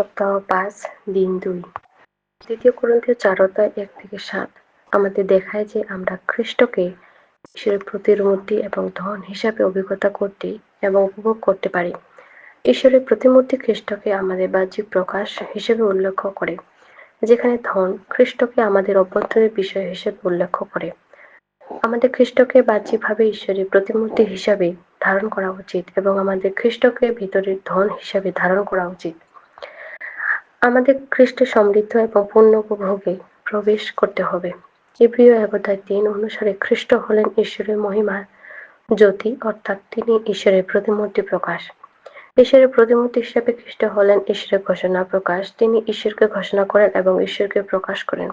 সপ্তাহ পাঁচ, দিন দুই। দ্বিতীয় করন্থীয় চার অধ্যায় এক থেকে সাত। আমাদের দেখায় যে আমরা খ্রিস্টকে ঈশ্বরের প্রতিমূর্তি এবং ধন হিসাবে অভিজ্ঞতা করতে এবং উপভোগ করতে পারি। ঈশ্বরের প্রতিমূর্তি খ্রিস্টকে আমাদের বাহ্যিক প্রকাশ হিসেবে উল্লেখ করে, যেখানে ধন খ্রিস্টকে আমাদের অভ্যন্তরের বিষয় হিসেবে উল্লেখ করে। আমাদের খ্রিস্টকে বাহ্যিকভাবে ঈশ্বরের প্রতিমূর্তি হিসাবে ধারণ করা উচিত এবং আমাদের খ্রিস্টকে ভিতরের ধন হিসাবে ধারণ করা উচিত। আমাদের খ্রিস্টের সমৃদ্ধ এবং পূর্ণ উপভোগে প্রবেশ করতে হবে। ইব্রিয় অধ্যায় তিন অনুসারে খ্রিস্ট হলেন ঈশ্বরের মহিমার জ্যোতি, অর্থাৎ তিনি ঈশ্বরের প্রতিমূর্তি প্রকাশ। ঈশ্বরের প্রতিমূর্তি হিসাবে খ্রিস্ট হলেন ঈশ্বরের ঘোষণা প্রকাশ। তিনি ঈশ্বরকে ঘোষণা করেন এবং ঈশ্বরকে প্রকাশ করেন।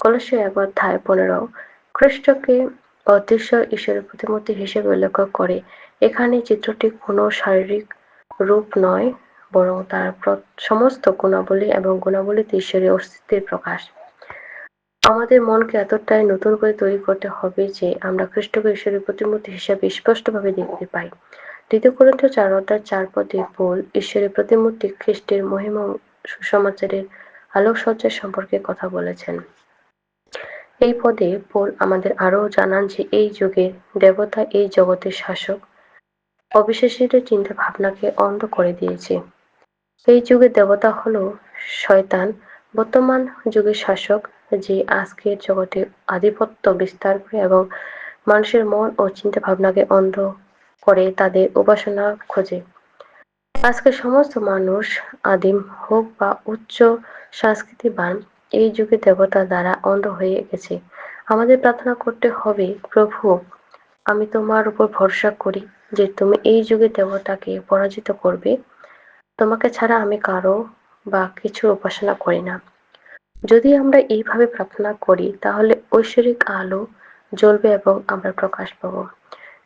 কলস্য এক অধ্যায় পনেরো খ্রিস্টকে অদৃশ্য ঈশ্বরের প্রতিমূর্তি হিসেবে উল্লেখ করে। এখানে চিত্রটি কোনো শারীরিক রূপ নয় বরং তার সমস্ত গুণাবলী এবং গুণাবলীতে ঈশ্বরের অস্তিত্বের প্রকাশ। আমাদের মনকে এতটাই নতুন করে তৈরি করতে হবে যে আমরা খ্রিস্টকে ঈশ্বরের প্রতিমূর্তি হিসাবে স্পষ্টভাবে দেখতে পাই। দ্বিতীয় চার অধ্যায় চার পদে পোল ঈশ্বরের প্রতিমূর্তি খ্রিস্টের মহিমা সুসমাচারের আলোকসজ্জার সম্পর্কে কথা বলেছেন। এই পদে পোল আমাদের আরও জানান যে এই যুগের দেবতা এই জগতের শাসক অবিশ্বাসীদের চিন্তা ভাবনাকে অন্ধ করে দিয়েছে। এই যুগের দেবতা হলো শয়তান। বর্তমান যুগের শাসক যে আজকের জগতে আধিপত্য বিস্তার করে এবং মানুষের মন ও চিন্তা ভাবনাকে অন্ধ করে তাদের উপাসনা খোঁজে। আজকে সমস্ত মানুষ আদিম হোক বা উচ্চ সংস্কৃতিবান এই যুগে দেবতা দ্বারা অন্ধ হয়ে গেছে। আমাদের প্রার্থনা করতে হবে, প্রভু, আমি তোমার উপর ভরসা করি যে তুমি এই যুগে দেবতাকে পরাজিত করবে। তোমাকে ছাড়া আমি কারও বা কিছু উপাসনা করি না। যদি আমরা এইভাবে প্রার্থনা করি, তাহলে ঐশ্বরিক আলো জ্বলবে এবং আমরা প্রকাশ পাব।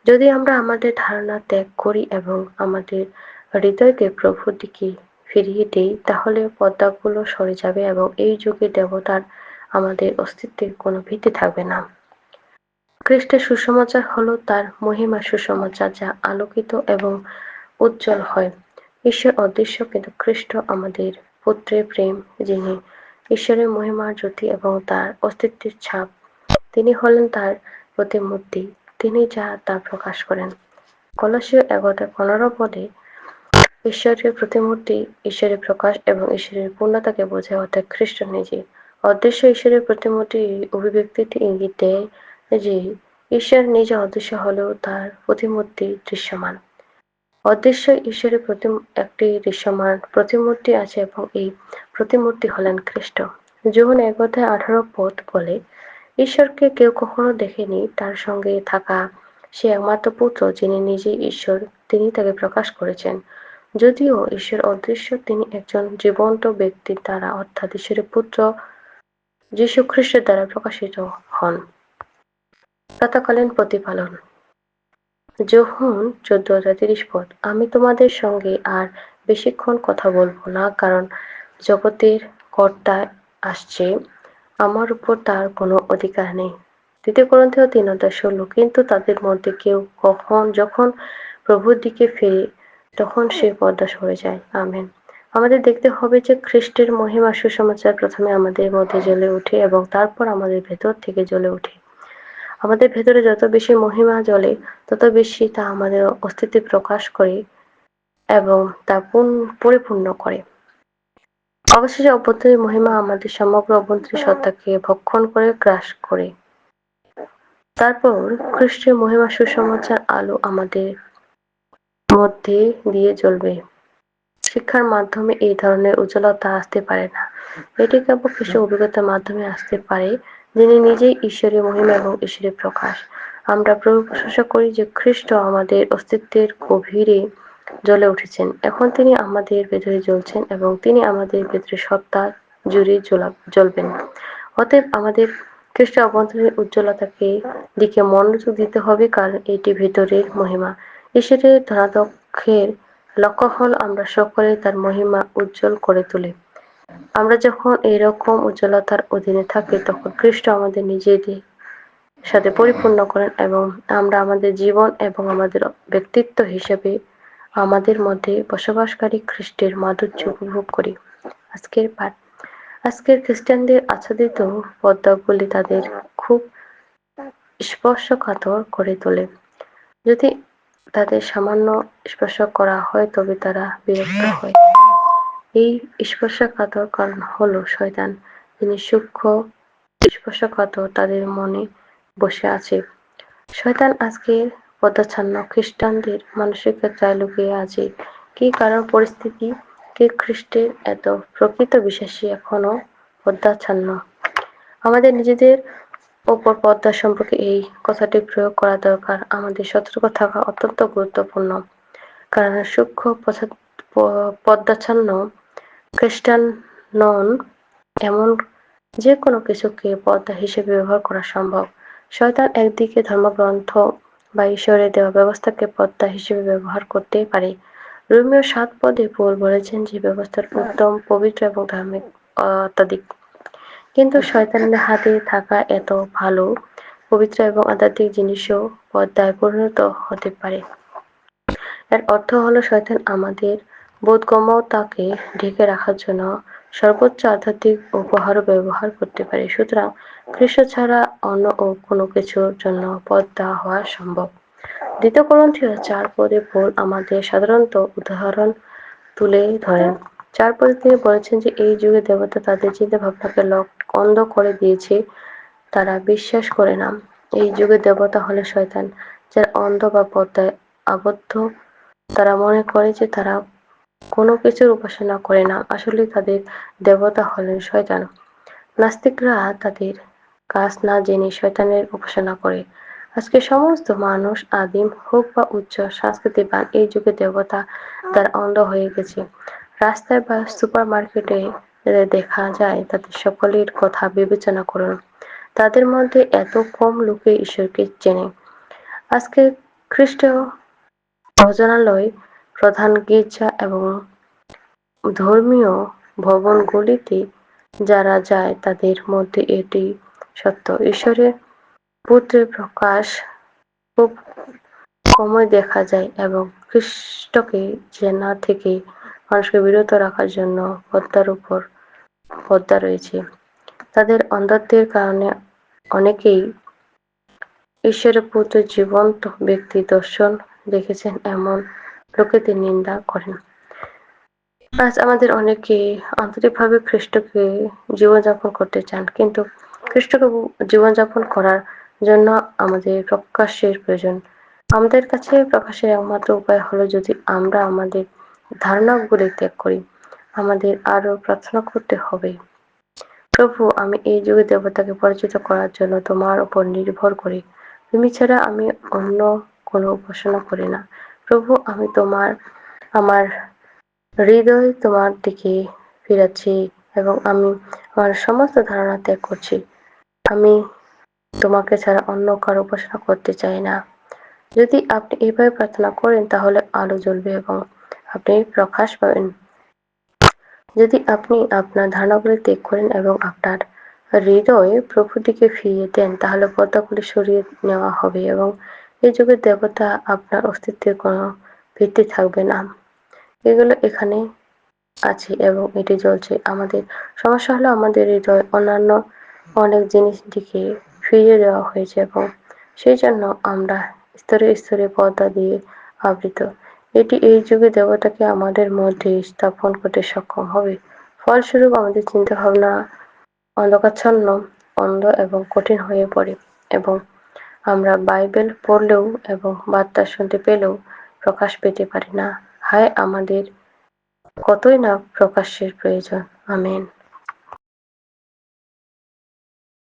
যদি আমরা আমাদের ধারণা ত্যাগ করি এবং আমাদের হৃদয়কে প্রভুর দিকে ফিরিয়ে দেই, তাহলে পদ্মাগুলো সরে যাবে এবং এই যুগে দেবতার আমাদের অস্তিত্বের কোনো ভিত্তি থাকবে না। খ্রিস্টের সুসমাচার হলো তার মহিমা সুসমাচার যা আলোকিত এবং উজ্জ্বল হয়। ঈশ্বর অদৃশ্য কিন্তু খ্রিস্ট আমাদের পুত্রের প্রেম, যিনি ঈশ্বরের মহিমার জ্যোতি এবং তার অস্তিত্বের ছাপ। তিনি হলেন তার প্রতিমূর্তি। তিনি যা তা প্রকাশ করেন। কলসীয় এগারোটা পনেরো পদে ঈশ্বরের প্রতিমূর্তি, ঈশ্বরের প্রকাশ এবং ঈশ্বরের পূর্ণতাকে বোঝায় অর্থাৎ খ্রিস্ট নিজে। অদৃশ্য ঈশ্বরের প্রতিমূর্তি অভিব্যক্তিটি ইঙ্গিত দেয় যে, ঈশ্বর নিজে অদৃশ্য হলেও তার প্রতিমূর্তি দৃশ্যমান। অদৃশ্য ঈশ্বরের প্রতি একটি দৃশ্যমান প্রতিমূর্তি আছে এবং এই প্রতিমূর্তি হলেন খ্রিস্ট। যখন এক অধ্যায় আঠারো পথ বলে, ঈশ্বরকে কেউ কখনো দেখেনি, তার সঙ্গে থাকা সে একমাত্র পুত্র যিনি নিজে ঈশ্বর, তিনি তাকে প্রকাশ করেছেন। যদিও ঈশ্বর অদৃশ্য, তিনি একজন জীবন্ত ব্যক্তির দ্বারা, অর্থাৎ ঈশ্বরের পুত্র যীশু খ্রিস্টের দ্বারা প্রকাশিত হন। প্রাতকালীন প্রতিপালন। যখন চোদ্দ হাজার তিরিশ পদ আমি তোমাদের সঙ্গে আর বেশিক্ষণ কথা বলব না, কারণ জগতের কর্তা আসছে। আমার উপর তার কোনো অধিকার নেই। দ্বিতীয় গ্রন্থেও তিন অধ্যায় ষোলো, কিন্তু তাদের মধ্যে কেউ কখন, যখন প্রভুর দিকে ফিরে, তখন সে পর্দা সরে যায়। আমেন। আমাদের দেখতে হবে যে খ্রিস্টের মহিমা সুসমাচার প্রথমে আমাদের মধ্যে জ্বলে ওঠে এবং তারপর আমাদের ভেতর থেকে জ্বলে ওঠে। আমাদের ভেতরে যত বেশি মহিমা জ্বলে, তত বেশি তা আমাদের অস্তিত্ব প্রকাশ করে এবং তা পরিপূর্ণ করে। অবশেষে অভ্যন্তরীণ মহিমা আমাদের সমগ্র অভ্যন্তরীণ সত্তাকে ভক্ষণ করে, গ্রাস করে। তারপর খ্রিস্টের মহিমা সুসমাচার আলো আমাদের মধ্যে দিয়ে জ্বলবে। শিক্ষার মাধ্যমে এই ধরনের উজ্জ্বলতা আসতে পারে না। এটি কেবল খ্রিস্ট অভিজ্ঞতার মাধ্যমে আসতে পারে। যিনি নিজেই ঈশ্বরের মহিমা এবং ঈশ্বরের প্রকাশ। আমরা প্রভু প্রশংসা করি যে খ্রিস্ট আমাদের অস্তিত্বের গভীরে জ্বলে উঠেছেন। এখন তিনি আমাদের ভেতরে জ্বলছেন এবং তিনি আমাদের ভেতরে সত্তা জুড়ে জ্বলবেন। অতএব আমাদের খ্রিস্ট অভ্যন্তরীণ উজ্জ্বলতাকে দিকে মনোযোগ দিতে হবে কারণ এটি ভেতরের মহিমা। ঈশ্বরের ধনাধ্যক্ষের লক্ষ্য হল আমরা সকলে তার মহিমা উজ্জ্বল করে তুলি। আমরা যখন এরকম উজ্জ্বলতার অধীনে থাকি, তখন খ্রিস্ট আমাদের নিজেদের সাথে পরিপূর্ণ করেন এবং আমরা আমাদের জীবন এবং আমাদের ব্যক্তিত্ব হিসেবে আমাদের মধ্যে বসবাসকারী খ্রিস্টের মাধুর্য উপভোগ করি। আজকের পাঠ, আজকের খ্রিস্টানদের আচ্ছাদিত পদ্মাগুলি তাদের খুব স্পর্শকাতর করে তোলে। যদি তাদের সামান্য স্পর্শ করা হয়, তবে তারা বিরক্ত হয়। এই স্পর্শকাতর কারণ হলো শয়তান, যিনি সূক্ষ্ম স্পর্শকাতর তাদের মনে বসে আছে। শয়তান আজকে পদাচ্ছন্ন খ্রিস্টানদের মানসিকতায় লুকিয়ে আছে। কি কারণ, পরিস্থিতি? কি খ্রিস্টের এত প্রকৃত বিশ্বাসী এখনও পদ্মাচ্ছন্ন আমাদের নিজেদের ওপর পদ্মা সম্পর্কে এই কথাটি প্রয়োগ করা দরকার। আমাদের সতর্ক থাকা অত্যন্ত গুরুত্বপূর্ণ। কারণ সূক্ষ্ম পদ্মাচ্ছন্ন খ্রিস্টান নন এমন যে কোনো কিছুকে পদ্মা হিসেবে ব্যবহার করা সম্ভব। শয়তান একদিকে ধর্মগ্রন্থ বা ঈশ্বরের দেওয়া ব্যবস্থাকে পদ্মা হিসেবে ব্যবহার করতেই পারে। রোমিও সাত পদে পোল বলেছেন যে, ব্যবস্থার উত্তম, পবিত্র এবং ধার্মিক, অত্যাধিক। কিন্তু শয়তানের হাতে থাকা এত ভালো, পবিত্র এবং আধ্যাত্মিক জিনিসও পদ্মায় পরিণত হতে পারে। এর অর্থ হলো, শয়তান আমাদের বোধগম্যতাকে ঢেকে রাখার জন্য সর্বোচ্চ আধ্যাত্মিক উপহারও ব্যবহার করতে পারে। সুতরাং খ্রিস্ট ছাড়া অন্য ও কোনো কিছুর জন্য পদ্মা হওয়া সম্ভব। দ্বিতীয় গ্রন্থীয় চার পদে পোল আমাদের সাধারণত উদাহরণ তুলে ধরেন। চার পদে তিনি বলেছেন যে, এই যুগে দেবতা তাদের চিন্তা ভাবনাকে লক অন্ধ করে দিয়েছে, তারা বিশ্বাস করে না। এই যুগে দেবতা হলে শয়তান, যারা অন্ধ বা পদ্মায় আবদ্ধ। তারা মনে করে যে, তারা কোনো কিছুর উপাসনা করে না। আসলে তাদের দেবতা হলেন শয়তান। নাস্তিকরা তাদের কাজ না জেনে শয়তানের উপাসনা করে। আজকে সমস্ত মানুষ আদিম হোক বা উচ্চ সংস্কৃতিবান, এই যুগে দেবতা তার অন্ধ হয়ে গেছে। রাস্তায় বা সুপার মার্কেটে দেখা যায়, তাদের সকলের কথা বিবেচনা করুন। তাদের মধ্যে এত কম লোকে ঈশ্বরকে চেনে। আজকে খ্রিস্ট ভজনালয় প্রধান গির্জা এবং ধর্মীয় ভবনগুলিতে যারা যায়, তাদের মধ্যে এটি সত্য। ঈশ্বরের পুত্রের প্রকাশ খুব কমই দেখা যায় এবং খ্রিস্টকে জেনা থেকে মানুষকে বিরত রাখার জন্য পদ্মার উপর পদ্মা রয়েছে। তাদের অন্ধত্বের কারণে অনেকেই ঈশ্বরের পুত্র জীবন্ত ব্যক্তি দর্শন দেখেছেন। এমন লোকেদের নিন্দা করেন আজ আমাদের অনেকে আন্তরিকভাবে খ্রিস্টকে জীবনযাপন করতে চান, কিন্তু খ্রিস্টকে জীবনযাপন করার জন্য আমাদের প্রকাশের প্রয়োজন। আমাদের কাছে প্রকাশের একমাত্র উপায় হলো যদি আমরা আমাদের ধারণাগুলি ত্যাগ করি, আমাদের আরও প্রার্থনা করতে হবে। প্রভু, আমি এই যুগে দেবতাকে পরিচিত করার জন্য তোমার উপর নির্ভর করি। তুমি ছাড়া আমি অন্য কোনো উপাসনা করি না। প্রভু, আমি তোমার, আমার হৃদয় তোমার দিকে ফিরাচ্ছি এবং আমি আমার সমস্ত ধারণা ত্যাগ করছি। আমি তোমাকে ছাড়া অন্য কারও উপাসনা করতে চাই না। যদি আপনি এইভাবে প্রার্থনা করেন, তাহলে আলো জ্বলবে এবং আপনি প্রকাশ পাবেন। যদি আপনি আপনার ধারণাগুলি ত্যাগ করেন এবং আপনার হৃদয় প্রভুর দিকে ফিরিয়ে দেন, তাহলে পর্দাগুলি সরিয়ে নেওয়া হবে এবং এই যুগের দেবতা আপনার অস্তিত্বের কোনো ভিত্তি থাকবে না। এগুলো এখানে আছে এবং এটি জ্বলছে আমাদের। সমস্যা হলো আমাদের হৃদয় অন্যান্য অনেক জিনিস দিকে ফিরিয়ে দেওয়া হয়েছে এবং সেই জন্য আমরা স্তরে স্তরে পর্দা দিয়ে আবৃত। এটি এই যুগে দেবতাকে আমাদের মধ্যে স্থাপন করতে সক্ষম হবে। ফলস্বরূপ আমাদের চিন্তা ভাবনা অন্ধকাচ্ছন্ন, অন্ধ এবং কঠিন হয়ে পড়ে এবং আমরা বাইবেল পড়লেও এবং বার্তা শুনতে পেলেও প্রকাশ পেতে পারি না। হায় আমাদের, কতই না প্রকাশের প্রয়োজন। আমেন।